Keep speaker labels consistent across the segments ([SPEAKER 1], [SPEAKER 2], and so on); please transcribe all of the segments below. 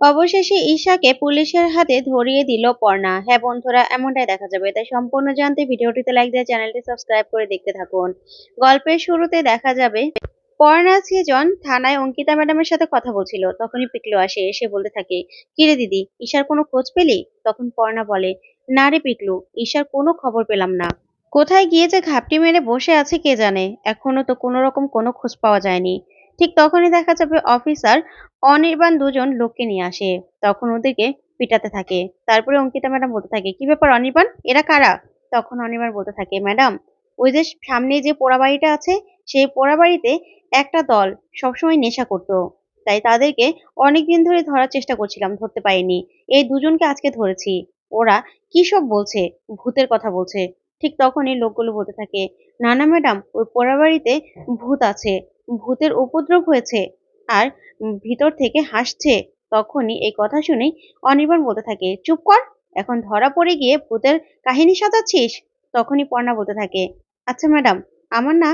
[SPEAKER 1] অবশেষে ঈশাকে পুলিশের হাতে ধরিয়ে দিল পর্ণা। হ্যাঁ বন্ধুরা, এমনটাই দেখা যাবে। তাই সম্পূর্ণ জানতে ভিডিওটিতে লাইক দিয়ে চ্যানেলটি সাবস্ক্রাইব করে দেখতে থাকুন। গল্পের শুরুতে দেখা যাবে, পর্ণা সেজন থানায় অঙ্কিতা ম্যাডামের সাথে কথা বলছিল। তখনই পিকলু আসে, এসে বলতে থাকে, কিরে দিদি, ঈশার কোনো খোঁজ পেলি? তখন পর্ণা বলে, না রে পিকলু, ঈশার কোনো খবর পেলাম না। কোথায় গিয়ে যে ঘাপটি মেরে বসে আছে কে জানে? এখনও তো কোনো রকম কোনো খোঁজ পাওয়া যায়নি। ঠিক তখনই দেখা যাবে অফিসার অনির্বাণ দুজন লোককে নিয়ে আসে। তখন ওদেরকে পিটাতে থাকে। তারপরে অঙ্কিতা ম্যাডাম বলতে থাকে, কি ব্যাপার অনির্বাণ? এরা কারা? তখন অনির্বাণ বলতে থাকে, ম্যাডাম, ওই যে সামনে যে পোড়া বাড়িটা আছে, সেই পোড়া বাড়িতে একটা দল সবসময় নেশা করতো। তাই তাদেরকে অনেকদিন ধরে ধরার চেষ্টা করছিলাম, ধরতে পারিনি। এই দুজনকে আজকে ধরেছি। ওরা কি সব বলছে? ভূতের কথা বলছে। ঠিক তখনই লোকগুলো বলতে থাকে, না না, ম্যাডাম, ওই পোড়া বাড়িতে ভূত আছে। ভূতের উপদ্রব হয়েছে আর ভিতর থেকে হাসছে তখনই এই কথা শুনেই অনির্বাণ বলতে থাকে, চুপ কর, এখন ধরা পড়ে গিয়ে ভূতের কাহিনী সাজাচ্ছিস? তখনই পর্ণা বলতে থাকে আচ্ছা ম্যাডাম, আমার না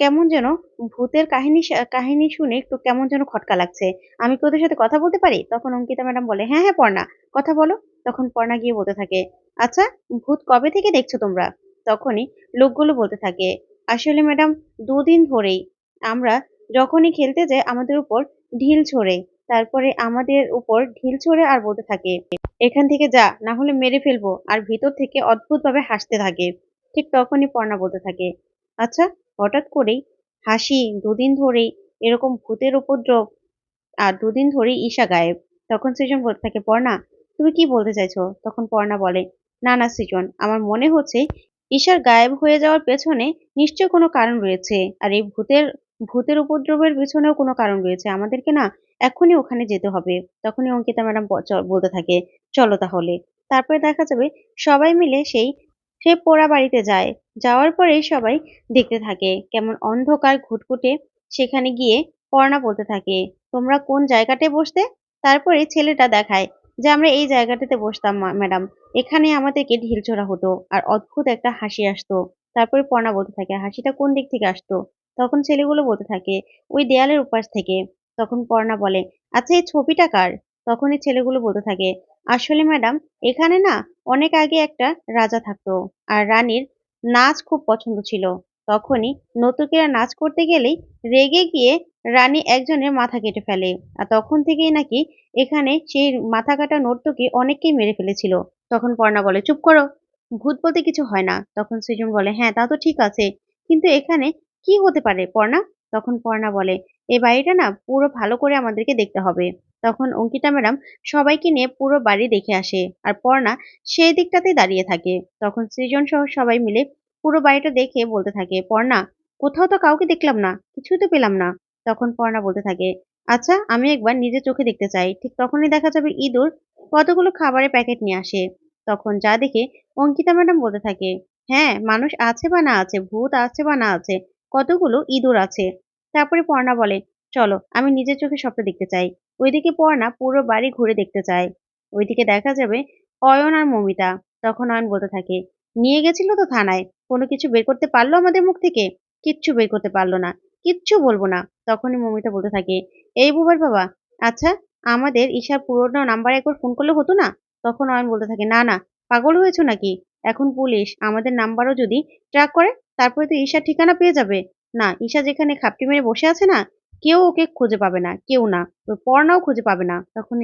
[SPEAKER 1] কেমন যেন ভূতের কাহিনী কাহিনী শুনে একটু কেমন যেন খটকা লাগছে। আমি কি ওদের সাথে কথা বলতে পারি? তখন অঙ্কিতা ম্যাডাম বলে হ্যাঁ হ্যাঁ পর্ণা, কথা বলো। তখন পর্ণা গিয়ে বলতে থাকে আচ্ছা ভূত কবে থেকে দেখছ তোমরা? তখনই লোকগুলো বলতে থাকে, আসলে ম্যাডাম, দুদিন ধরেই আমরা যখনই খেলতে যাই, আমাদের উপর ঢিল ছোড়ে তারপরে আমাদের উপর ঢিল ছোড়ে আর বলতে থাকে, এখান থেকে যা, না হলে মেরে ফেলব। আর ভিতর থেকে অদ্ভুতভাবে হাসতে থাকে। ঠিক তখনই পর্ণা বলতে থাকে আচ্ছা হঠাৎ করেই হাসি, দুদিন ধরেই এরকম ভূতের উপদ্রব আর দুদিন ধরেই ঈশা গায়েব। তখন সৃজন বলতে থাকে, পর্ণা, তুমি কি বলতে চাইছো? তখন পর্ণা বলে, না না, সৃজন, আমার মনে হচ্ছে ঈশার গায়েব হয়ে যাওয়ার পেছনে নিশ্চয় কোনো কারণ রয়েছে। আর এই ভূতের ভূতের উপদ্রবের পেছনেও কোনো কারণ রয়েছে। আমাদেরকে না এখনই ওখানে যেতে হবে। তখনই অঙ্কিতা ম্যাডাম বলতে থাকে, চলো তাহলে। তারপরে দেখা যাবে সবাই মিলে সেই, সে পোড়া বাড়িতে যায়। যাওয়ার পরে সবাই দেখতে থাকে কেমন অন্ধকার ঘুটঘুটে সেখানে গিয়ে পর্ণা বলতে থাকে। তোমরা কোন জায়গাটায় বসতে? তারপরে ছেলেটা দেখায় যে, আমরা এই জায়গাটাতে বসতাম ম্যাডাম। এখানে আমাদেরকে ঢিল ছোড়া হতো আর অদ্ভুত একটা হাসি আসতো। তারপরে পর্ণা বলতে থাকে, হাসিটা কোন দিক থেকে আসতো? তখন ছেলেগুলো বলতে থাকে, ওই দেয়ালের উপাস থেকে। তখন পর্ণা বলে আচ্ছা এই ছবিটা কার? তখন এই ছেলেগুলো বলতে থাকে, আসলে ম্যাডাম, এখানে না অনেক আগে একটা রাজা থাকতো আর রানীর নাচ খুব পছন্দ ছিল। তখনই নর্তকীরা নাচ করতে গেলেই রেগে গিয়ে রানী একজনের মাথা কেটে ফেলে আর তখন থেকেই নাকি এখানে সেই মাথা কাটা নর্তকী অনেককেই মেরে ফেলেছিল। তখন পর্ণা বলে, চুপ করো ভূত বলতে কিছু হয় না। তখন সৃজন বলে হ্যাঁ তা তো ঠিক আছে। কিন্তু এখানে কি হতে পারে পর্ণা? তখন পর্ণা বলে এই বাড়িটা না পুরো ভালো করে আমাদেরকে দেখতে হবে। তখন অঙ্কিতা ম্যাডাম সবাইকে নিয়ে পুরো বাড়ি দেখে আসে আর পর্ণা সেই দিকটাতেই দাঁড়িয়ে থাকে। তখন সৃজন সহ সবাই মিলে পুরো বাড়িটা দেখে বলতে থাকে, পর্ণা, কোথাও তো কাউকে দেখলাম না, কিছুই তো পেলাম না। তখন পর্ণা বলতে থাকে আচ্ছা আমি একবার নিজের চোখে দেখতে চাই। ঠিক তখনই দেখা যাবে ইঁদুর কতগুলো খাবারের প্যাকেট নিয়ে আসে। তখন যা দেখে অঙ্কিতা ম্যাডাম বলতে থাকে হ্যাঁ মানুষ আছে বা না আছে, ভূত আছে বা না আছে কতগুলো ইঁদুর আছে? তারপরে পর্ণা বলে, চলো, আমি নিজের চোখে সবটা দেখতে চাই। ওইদিকে পর্ণা পুরো বাড়ি ঘুরে দেখতে চায়। ওইদিকে দেখা যাবে অয়ন আর মমিতা। তখন অয়ন বলতে থাকে, নিয়ে গেছিল তো থানায়। কোনো কিছু বের করতে পারল আমাদের মুখ থেকে? কিচ্ছু বের করতে পারল না। কিচ্ছু বলব না। তখনই মমিতা বলতে থাকে, এই বুবার বাবা আচ্ছা আমাদের ঈশার পুরোনো নাম্বারে একবার ফোন করলে হতো না? তখন অয়ন বলতে থাকে, না না, পাগল হয়েছো নাকি? এখন পুলিশ আমাদের নাম্বারও যদি ট্র্যাক করে তারপরে তো ঈশার ঠিকানা পেয়ে যাবে। না, ঈশা যেখানে খাপটি মেরে বসে আছে না, কেউ ওকে খুঁজে পাবে না, কেউ না। পর্ণাও খুঁজে পাবে না, তখন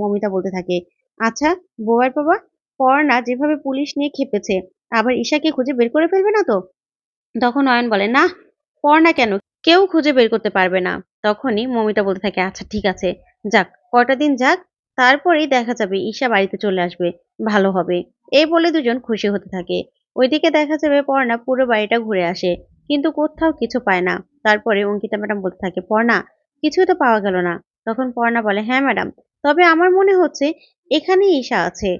[SPEAKER 1] মমিতা বলতে থাকে। আচ্ছা বোবার বাবা, পর্ণা যেভাবে পুলিশ নিয়ে খেপেছে, আবার ঈশাকে খুঁজে বের করে ফেলবে না তো? তখন অয়ন বলে, না, পর্ণা কেন? কেউ খুঁজে বের করতে পারবে না। তখনই মমিতা বলতে থাকে আচ্ছা ঠিক আছে, যাক, কটা দিন যাক, তারপরেই দেখা যাবে, ঈশা বাড়িতে চলে আসবে, ভালো হবে। এই বলে দুজন খুশি হতে থাকে। ওইদিকে দেখা যাবে পর্ণা পুরো বাড়িটা ঘুরে আসে, কিন্তু কোথাও কিছু পায় না। তারপরে অঙ্কিতা ম্যাডাম বলতে থাকে, পর্ণা, কিছুই তো পাওয়া গেল না। তখন পর্ণা বলে হ্যাঁ ম্যাডাম, তবে আমার মনে হচ্ছে এখানেই ঈশা আছে।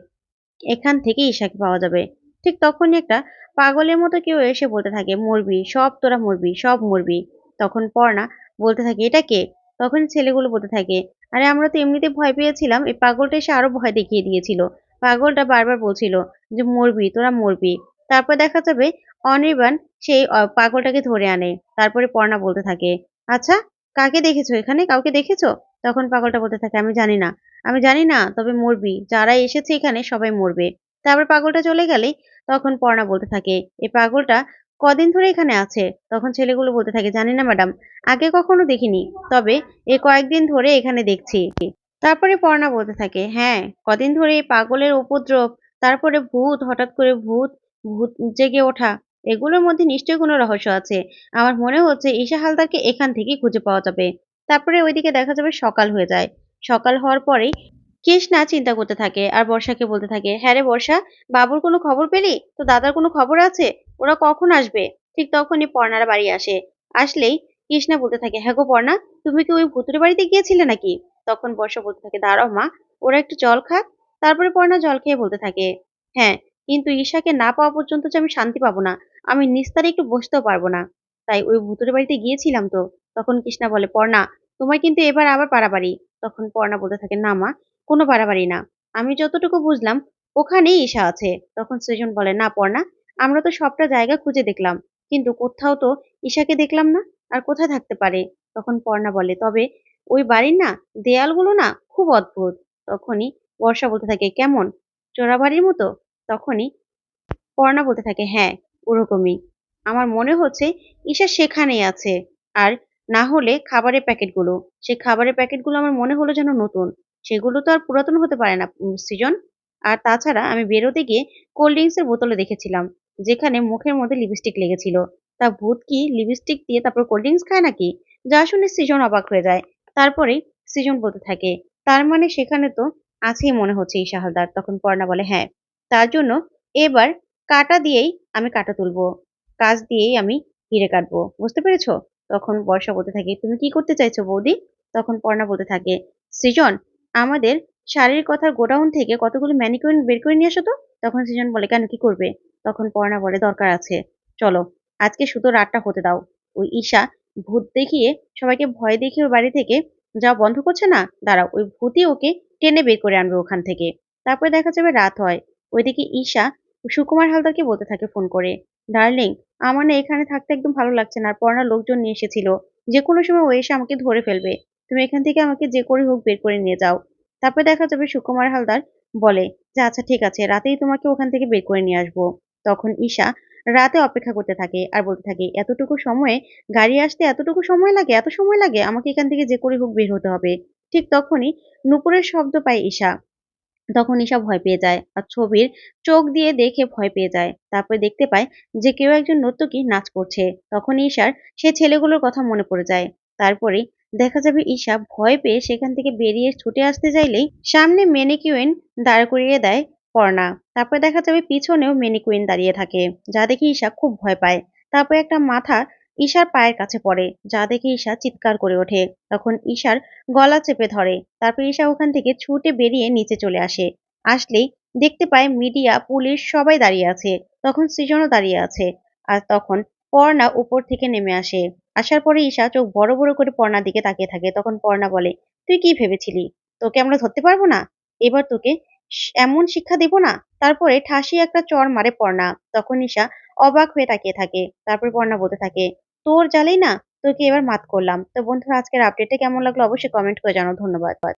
[SPEAKER 1] এখান থেকে ঈশাকে পাওয়া যাবে। ঠিক তখনই একটা পাগলের মতো কেউ এসে বলতে থাকে, মরবি, সব তোরা মরবি, সব মরবি। তখন পর্ণা বলতে থাকে, এটা কে? তখন ছেলেগুলো বলতে থাকে, আরে আমরা তো এমনিতে ভয় পেয়েছিলাম, এই পাগলটা এসে আরও ভয় দেখিয়ে দিয়েছিল। পাগলটা বারবার বলছিল যে, মরবি, তোরা মরবি। তারপর দেখা যাবে অনির্বাণ সেই পাগলটাকে ধরে আনে। তারপরে পর্ণা বলতে থাকে আচ্ছা কাকে দেখেছ এখানে? কাউকে দেখেছ? তখন পাগলটা বলতে থাকে, আমি জানি না। আমি জানি না, তবে মরবি। যারা এসেছে এখানে সবাই মরবে। তারপর পাগলটা চলে গেলে তখন পর্ণা বলতে থাকে, এই পাগলটা কদিন ধরে এখানে আছে? তখন ছেলেগুলো বলতে থাকে, জানি না ম্যাডাম, আগে কখনো দেখিনি, তবে এ কয়েকদিন ধরে এখানে দেখছি। তারপরে পর্ণা বলতে থাকে হ্যাঁ কদিন ধরে এই পাগলের উপদ্রব, তারপরে ভূত, হঠাৎ করে ভূত ভূত জেগে ওঠা, এগুলোর মধ্যে নিশ্চয়ই কোনো রহস্য আছে। আমার মনে হচ্ছে ঈশা হালদারকে এখান থেকেই খুঁজে পাওয়া যাবে। তারপরে ওইদিকে দেখা যাবে সকাল হয়ে যায়। সকাল হওয়ার পরেই কৃষ্ণা চিন্তা করতে থাকে আর বর্ষাকে বলতে থাকে হ্যাঁ রে বর্ষা, বাবুর কোনো খবর পেলি? তো দাদার কোনো খবর আছে? ওরা কখন আসবে? ঠিক তখনই পর্ণারা বাড়ি আসে। আসলেই কৃষ্ণা বলতে থাকে হ্যাঁ গো পর্ণা, তুমি কি ওই ভুতুরে বাড়িতে গিয়েছিলে নাকি? তখন বর্ষা বলতে থাকে, দাঁড়াও মা, ওরা একটু জল খাক। তারপরে পর্ণা জল খেয়ে বলতে থাকে হ্যাঁ কিন্তু ঈশাকে না পাওয়া পর্যন্ত যে আমি শান্তি পাবো না, আমি নিস্তারে একটু বসতেও পারব না। তাই ওই ভুতুরে বাড়িতে গিয়েছিলাম তো, তখন কৃষ্ণা বলে, পর্ণা তোমার কিন্তু এবার আবার পারাবাড়ি তখন পর্ণা বলতে থাকে, না মা, কোনো বাড়াবাড়ি না। আমি যতটুকু বুঝলাম, ওখানেই ঈশা আছে। তখন সৃজন বলে, না পর্ণা, আমরা তো সবটা জায়গা খুঁজে দেখলাম, কিন্তু কোথাও তো ঈশাকে দেখলাম না, আর কোথায় থাকতে পারে? তখন পর্ণা বলে, তবে ওই বাড়ির না, দেয়ালগুলো না খুব অদ্ভুত। তখনই বর্ষা বলতে থাকে, কেমন? চোরাবাড়ির মতো? তখনই পর্ণা বলতে থাকে হ্যাঁ ওরকমই। আমার মনে হচ্ছে ঈশা সেখানেই আছে। আর না হলে খাবারের প্যাকেটগুলো, সেই খাবারের প্যাকেটগুলো আমার মনে হলো যেন নতুন। সেগুলো তো আর পুরাতন হতে পারে না সৃজন। আর তাছাড়া আমি বেরোতে গিয়ে কোল্ড ড্রিঙ্কসের বোতলে দেখেছিলাম, যেখানে মুখের মধ্যে লিপস্টিক লেগেছিল। তা ভূত কি লিপস্টিক দিয়ে তারপর কোল্ড ড্রিঙ্কস খায় নাকি? যা শুনে সৃজন অবাক হয়ে যায়। তারপরে সৃজন বলতে থাকে, তার মানে সেখানে তো আছেই মনে হচ্ছে ঈশা হালদার। তখন পর্ণা বলে হ্যাঁ তার জন্য এবার কাটা দিয়েই আমি কাটা তুলবো। কাজ দিয়েই আমি হিরে কাটবো। বুঝতে পেরেছ? তখন বর্ষা বলতে থাকে, তুমি কি করতে চাইছো বৌদি? তখন পর্ণা বলতে থাকে, সৃজন, আমাদের শাড়ির কথার গোডাউন থেকে কতগুলো ম্যানিকুইন বের করে নিয়ে আসো তো? তখন সৃজন বলে, কেন? কি করবে? তখন পর্ণা বলে, দরকার আছে। চলো, আজকে শুধু রাতটা হতে দাও। ওই ঈশা ভূত দেখিয়ে সবাইকে ভয় দেখিয়ে ওর বাড়ি থেকে যা বন্ধ করছে না? দাঁড়াও। ওই ভূতই ওকে টেনে বের করে আনবে ওখান থেকে। তারপরে দেখা যাবে রাত হয়। ওইদিকে ঈশা সুকুমার হালদারকে বলতে থাকে ফোন করে ডার্লিং আমার না এখানে থাকতে একদম ভালো লাগছে না আর পড়ার লোকজন নিয়ে এসেছিল। যে কোনো সময় ও এসে আমাকে ধরে ফেলবে। তুমি এখান থেকে আমাকে যে করে হোক বের করে নিয়ে যাও। তারপরে দেখা যাবে সুকুমার হালদার বলে, যে আচ্ছা ঠিক আছে, রাতেই তোমাকে ওখান থেকে বের করে নিয়ে আসব। তখন ঈশা রাতে অপেক্ষা করতে থাকে আর বলতে থাকে, এতটুকু সময়ে গাড়ি আসতে এতটুকু সময় লাগে? এত সময় লাগে? আমাকে এখান থেকে যে করে হোক বের হতে হবে। ঠিক তখনই নুপুরের শব্দ পায় ঈশা। তখন ঈশা ভয় পেয়ে যায় আর ছবির চোখ দিয়ে দেখে ভয় পেয়ে যায়। তারপরে দেখতে পায় যে কেউ একজন নর্তকী নাচ করছে। তখন ঈশার সে ছেলেগুলোর কথা মনে পড়ে যায়। তারপরে দেখা যাবে ঈশা ভয় পেয়ে সেখান থেকে বেরিয়ে ছুটে আসতে চাইলেই সামনে মেনিকুইন দাঁড় করিয়ে দেয় পর্ণা। তারপরে দেখা যাবে পিছনেও মেনিকুইন দাঁড়িয়ে থাকে, যা দেখে ঈশা খুব ভয় পায়। তারপরে একটা মাথা ঈশার পায়ের কাছে পড়ে, যা দেখে ঈশা চিৎকার করে ওঠে। তখন ঈশার গলা চেপে ধরে। তারপর ঈশা ওখান থেকে ছুটে বেরিয়ে নিচে চলে আসে। আসলেই দেখতে পায় মিডিয়া, পুলিশ সবাই দাঁড়িয়ে আছে। তখন সৃজনও দাঁড়িয়ে আছে। আর তখন পর্ণা উপর থেকে নেমে আসে। আসার পরে ঈশা চোখ বড় বড় করে পর্ণার দিকে তাকিয়ে থাকে। তখন পর্ণা বলে, তুই কি ভেবেছিলি? তোকে আমরা ধরতে পারব না? এবার তোকে এমন শিক্ষা দেব না? তারপরে ঠাসি একটা চর মারে পর্ণা। তখন ঈশা অবাক হয়ে তাকিয়ে থাকে। তারপর পর্ণা বলতে থাকে তোর জালেই না? তোকে এবার মাত করলাম। তো বন্ধুরা, আজকের আপডেটটা কেমন লাগল? অবশ্যই কমেন্ট করে জানাও। ধন্যবাদ।